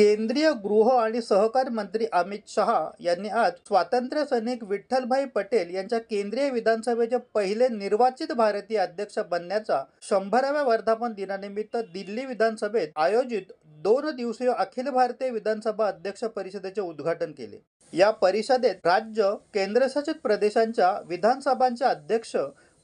केंद्रीय गृह आणि सहकार मंत्री अमित शहा यांनी आज स्वातंत्र्य सैनिक विठ्ठलभाई पटेल यांच्या केंद्रीय विधानसभेचे पहिले निर्वाचित भारतीय अध्यक्ष बनण्याचा शंभराव्या वर्धापन दिनानिमित्त दिल्ली विधानसभेत आयोजित दोन दिवसीय अखिल भारतीय विधानसभा अध्यक्ष परिषदेचे उद्घाटन केले. या परिषदेत राज्य केंद्रशासित प्रदेशांच्या विधानसभांचे अध्यक्ष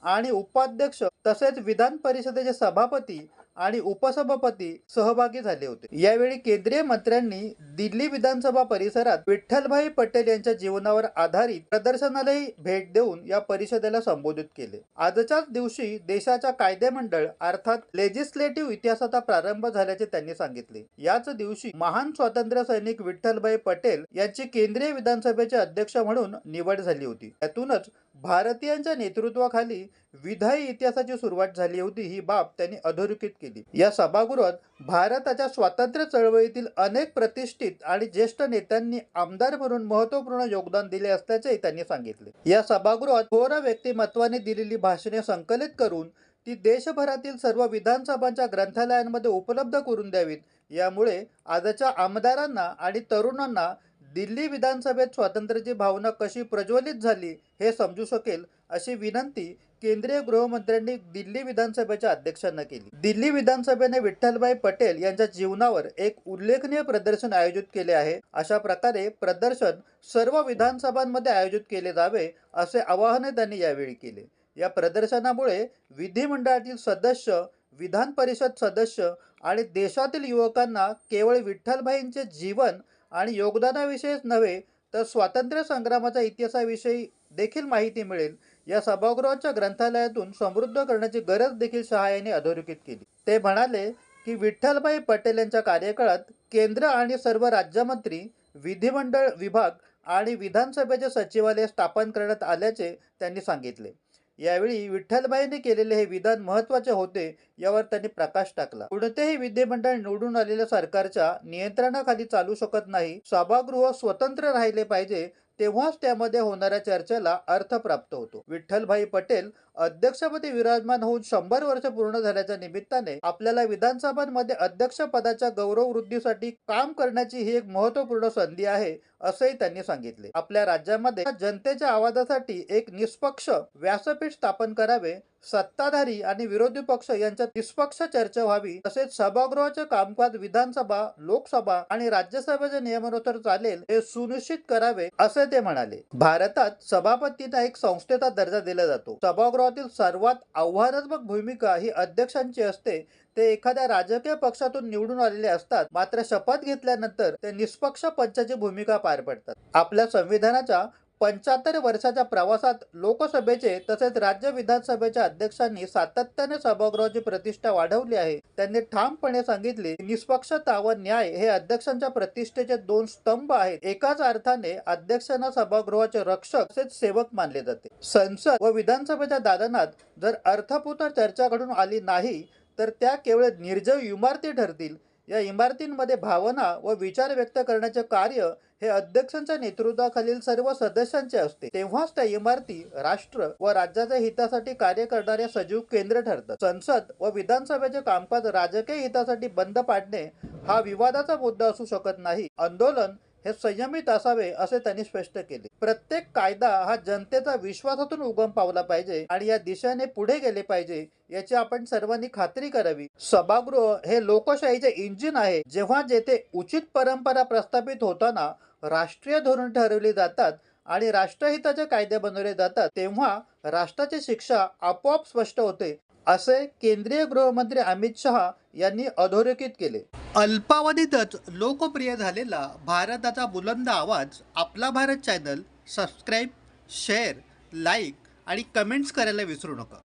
आणि उपाध्यक्ष तसेच विधान परिषदेचे सभापती आणि उपसभापती सहभागी झाले होते. यावेळी केंद्रीय मंत्र्यांनी दिल्ली विधानसभा परिसरात विठ्ठलभाई पटेल यांच्या जीवनावर आधारित प्रदर्शनालाही भेट देऊन या परिषदेला संबोधित केले. आजच्याच दिवशी देशाच्या कायदेमंडळ अर्थात लेजिस्लेटिव्ह इतिहासाचा प्रारंभ झाल्याचे त्यांनी सांगितले. याच दिवशी महान स्वातंत्र्य सैनिक विठ्ठलभाई पटेल यांची केंद्रीय विधानसभेचे अध्यक्ष म्हणून निवड झाली होती. त्यातूनच भारतीयांच्या नेतृत्वाखाली विधायी इतिहासाची सुरुवात झाली होती ही बाब त्यांनी अधोरेखित केली. या सभागृहात भारताच्या स्वातंत्र्य चळवळीतील अनेक प्रतिष्ठित आणि ज्येष्ठ नेत्यांनी आमदार म्हणून महत्त्वपूर्ण योगदान दिले असल्याचेही त्यांनी सांगितले. या सभागृहात थोर व्यक्तिमत्वाने दिलेली भाषणे संकलित करून ती देशभरातील सर्व विधानसभांच्या ग्रंथालयांमध्ये उपलब्ध करून द्यावीत. यामुळे आजच्या आमदारांना आणि तरुणांना दिल्ली विधानसभेत स्वातंत्र्याची भावना कशी प्रज्वलित झाली हे समजू शकेल अशी विनंती केंद्रीय गृहमंत्र्यांनी दिल्ली विधानसभेच्या अध्यक्षांना केली. दिल्ली विधानसभेने विठ्ठलभाई पटेल यांच्या जीवनावर एक उल्लेखनीय प्रदर्शन आयोजित केले आहे. अशा प्रकारे प्रदर्शन सर्व विधानसभांमध्ये आयोजित केले जावे असे आवाहन त्यांनी यावेळी केले. या प्रदर्शनामुळे विधिमंडळातील सदस्य विधान परिषद सदस्य आणि देशातील युवकांना केवळ विठ्ठलभाईंचे जीवन आणि योगदानाविषयीच नव्हे तर स्वातंत्र्य संग्रामाच्या इतिहासाविषयी देखील माहिती मिळेल. या सभागृहाच्या ग्रंथालयातून समृद्ध करण्याची गरज देखील शहा यांनी अधोरेखित केली. ते म्हणाले की विठ्ठलभाई पटेल यांच्या कार्यकाळात केंद्र आणि सर्व राज्यमंत्री विधिमंडळ विभाग आणि विधानसभेचे सचिवालय स्थापन करण्यात आल्याचे त्यांनी सांगितले. यावेळी विठ्ठलबाईंनी केलेले हे विधान महत्त्वाचे होते यावर त्यांनी प्रकाश टाकला. कोणतेही विधिमंडळ निवडून आलेल्या सरकारच्या नियंत्रणाखाली चालू शकत नाही सभागृह स्वतंत्र राहिले पाहिजे तेव्हाच त्यामध्ये होणाऱ्या चर्चेला अर्थ प्राप्त होतो. विठ्ठलभाई पटेल अध्यक्षपदी विराजमान होऊन शंभर वर्ष पूर्ण झाल्याच्या निमित्ताने आपल्याला विधानसभांमध्ये अध्यक्ष पदाच्या गौरव वृद्धीसाठी काम करण्याची ही एक महत्त्वपूर्ण संधी आहे असंही त्यांनी सांगितले. आपल्या राज्यामध्ये जनतेच्या आवाजासाठी एक निष्पक्ष व्यासपीठ स्थापन करावे सत्ताधारी आणि विरोधी पक्ष यांच्यात निष्पक्ष चर्चा व्हावी तसेच सभागृहाचे कामकाज विधानसभा लोकसभा आणि राज्यसभेच्या नियमानुसार चालेल हे सुनिश्चित करावे असे ते म्हणाले. भारतात सभापतींना एक संस्थेचा दर्जा दिला जातो. सभागृह नेतृत्वातील सर्वात आव्हानात्मक भूमिका ही अध्यक्षांची असते. ते एखाद्या राजकीय पक्षातून निवडून आलेले असतात. मात्र शपथ घेतल्यानंतर ते निष्पक्ष पंचाची भूमिका पार पडतात. आपल्या संविधानाच्या पंच्याहत्तर वर्षाच्या प्रवासात लोकसभेचे तसेच राज्य विधानसभेच्या अध्यक्षांनी सातत्याने सभागृहाची प्रतिष्ठा वाढवली आहे. त्यांनी ठामपणे सांगितले निष्पक्षता व न्याय हे अध्यक्षांच्या प्रतिष्ठेचे दोन स्तंभ आहेत. एकाच अर्थाने अध्यक्षांना सभागृहाचे रक्षक तसेच सेवक मानले जाते. संसद व विधानसभेच्या दालनात जर अर्थपूर्ण चर्चा घडून आली नाही तर त्या केवळ निर्जय इमारती ठरतील. या इमारतींमध्ये भावना व विचार व्यक्त करण्याचे कार्य हे अध्यक्षांच्या नेतृत्वाखालील सर्व सदस्यांचे असते. तेव्हाच त्या इमारती राष्ट्र व राज्याच्या हितासाठी कार्य करणाऱ्या सजीव केंद्र ठरतात. संसद व विधानसभेचे कामकाज राजकीय हितासाठी बंद पाडणे हा विवादाचा मुद्दा असू शकत नाही. आंदोलन हे संयमित असावे असे त्यांनी स्पष्ट केले. प्रत्येक कायदा हा जनतेचा विश्वासातून उगम पावला पाहिजे आणि या दिशेने पुढे गेले पाहिजे याची आपण सर्वांनी खात्री करावी. सभागृह हे लोकशाहीचे इंजिन आहे. जेव्हा जेथे उचित परंपरा प्रस्थापित होताना राष्ट्रीय धोरण ठरवली जातात आणि राष्ट्रहिताचे कायदे बनवले जातात तेव्हा राष्ट्राची शिक्षा आपोआप स्पष्ट होते. असे केंद्रीय गृहमंत्री अमित शहा यांनी अधोरेखित केले. अल्पावधीतच लोकप्रिय झालेला भारताचा बुलंद आवाज आपला Bharat channel subscribe share like आणि कमेंट्स करायला विसरू नका.